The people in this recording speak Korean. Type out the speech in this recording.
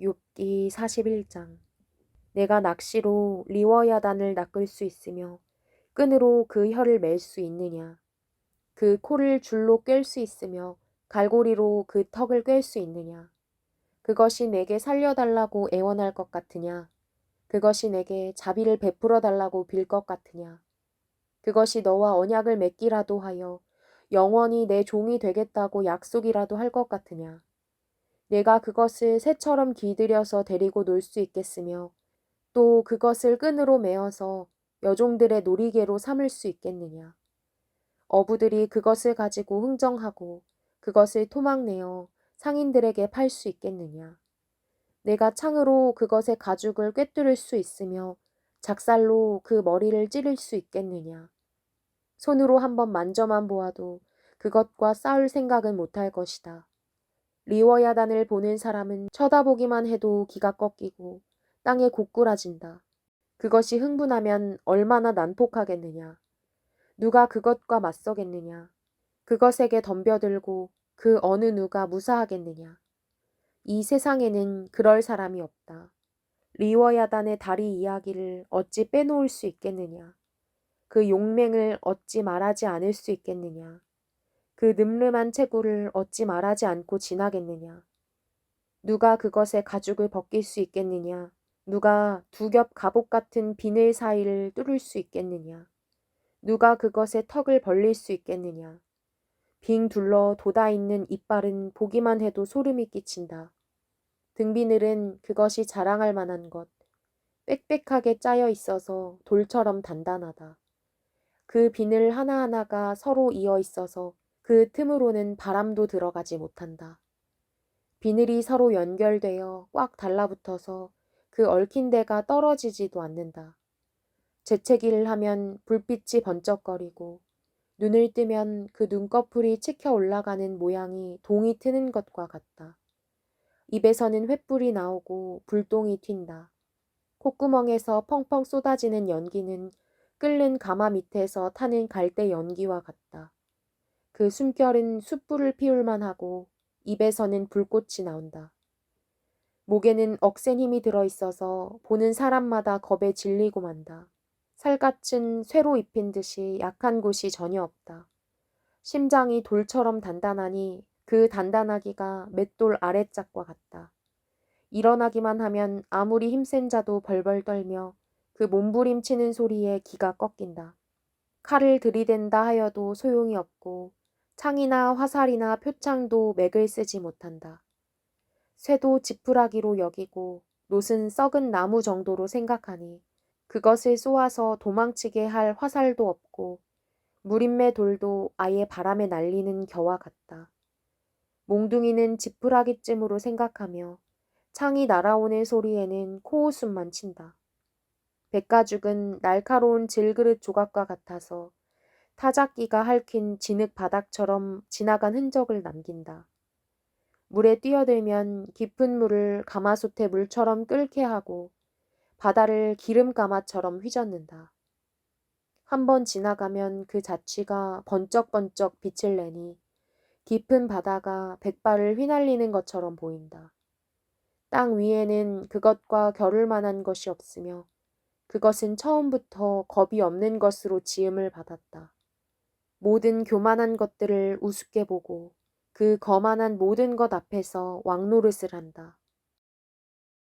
욥기 41장. 내가 낚시로 리워야단을 낚을 수 있으며 끈으로 그 혀를 맬 수 있느냐? 그 코를 줄로 꿰 수 있으며 갈고리로 그 턱을 꿰 수 있느냐? 그것이 내게 살려달라고 애원할 것 같으냐? 그것이 내게 자비를 베풀어 달라고 빌 것 같으냐? 그것이 너와 언약을 맺기라도 하여 영원히 내 종이 되겠다고 약속이라도 할 것 같으냐 내가 그것을 새처럼 길들여서 데리고 놀 수 있겠으며 또 그것을 끈으로 메어서 여종들의 놀이개로 삼을 수 있겠느냐. 어부들이 그것을 가지고 흥정하고 그것을 토막내어 상인들에게 팔 수 있겠느냐. 내가 창으로 그것의 가죽을 꿰뚫을 수 있으며 작살로 그 머리를 찌를 수 있겠느냐. 손으로 한번 만져만 보아도 그것과 싸울 생각은 못할 것이다. 리워야단을 보는 사람은 쳐다보기만 해도 기가 꺾이고 땅에 고꾸라진다. 그것이 흥분하면 얼마나 난폭하겠느냐. 누가 그것과 맞서겠느냐. 그것에게 덤벼들고 그 어느 누가 무사하겠느냐. 이 세상에는 그럴 사람이 없다. 리워야단의 다리 이야기를 어찌 빼놓을 수 있겠느냐. 그 용맹을 어찌 말하지 않을 수 있겠느냐. 그 늠름한 체구를 어찌 말하지 않고 지나겠느냐. 누가 그것의 가죽을 벗길 수 있겠느냐. 누가 두 겹 갑옷 같은 비늘 사이를 뚫을 수 있겠느냐. 누가 그것의 턱을 벌릴 수 있겠느냐. 빙 둘러 돋아 있는 이빨은 보기만 해도 소름이 끼친다. 등비늘은 그것이 자랑할 만한 것. 빽빽하게 짜여 있어서 돌처럼 단단하다. 그 비늘 하나하나가 서로 이어 있어서 그 틈으로는 바람도 들어가지 못한다. 비늘이 서로 연결되어 꽉 달라붙어서 그 얽힌 데가 떨어지지도 않는다. 재채기를 하면 불빛이 번쩍거리고 눈을 뜨면 그 눈꺼풀이 치켜 올라가는 모양이 동이 트는 것과 같다. 입에서는 횃불이 나오고 불똥이 튄다. 콧구멍에서 펑펑 쏟아지는 연기는 끓는 가마 밑에서 타는 갈대 연기와 같다. 그 숨결은 숯불을 피울만 하고 입에서는 불꽃이 나온다. 목에는 억센 힘이 들어 있어서 보는 사람마다 겁에 질리고 만다. 살갗은 쇠로 입힌 듯이 약한 곳이 전혀 없다. 심장이 돌처럼 단단하니 그 단단하기가 맷돌 아래짝과 같다. 일어나기만 하면 아무리 힘센 자도 벌벌 떨며 그 몸부림치는 소리에 기가 꺾인다. 칼을 들이댄다 하여도 소용이 없고 창이나 화살이나 표창도 맥을 쓰지 못한다. 쇠도 지푸라기로 여기고 놋은 썩은 나무 정도로 생각하니 그것을 쏘아서 도망치게 할 화살도 없고 무림매 돌도 아예 바람에 날리는 겨와 같다. 몽둥이는 지푸라기쯤으로 생각하며 창이 날아오는 소리에는 코웃음만 친다. 백가죽은 날카로운 질그릇 조각과 같아서 타작기가 핥힌 진흙 바닥처럼 지나간 흔적을 남긴다. 물에 뛰어들면 깊은 물을 가마솥의 물처럼 끓게 하고 바다를 기름가마처럼 휘젓는다. 한번 지나가면 그 자취가 번쩍번쩍 빛을 내니 깊은 바다가 백발을 휘날리는 것처럼 보인다. 땅 위에는 그것과 겨룰 만한 것이 없으며 그것은 처음부터 겁이 없는 것으로 지음을 받았다. 모든 교만한 것들을 우습게 보고 그 거만한 모든 것 앞에서 왕노릇을 한다.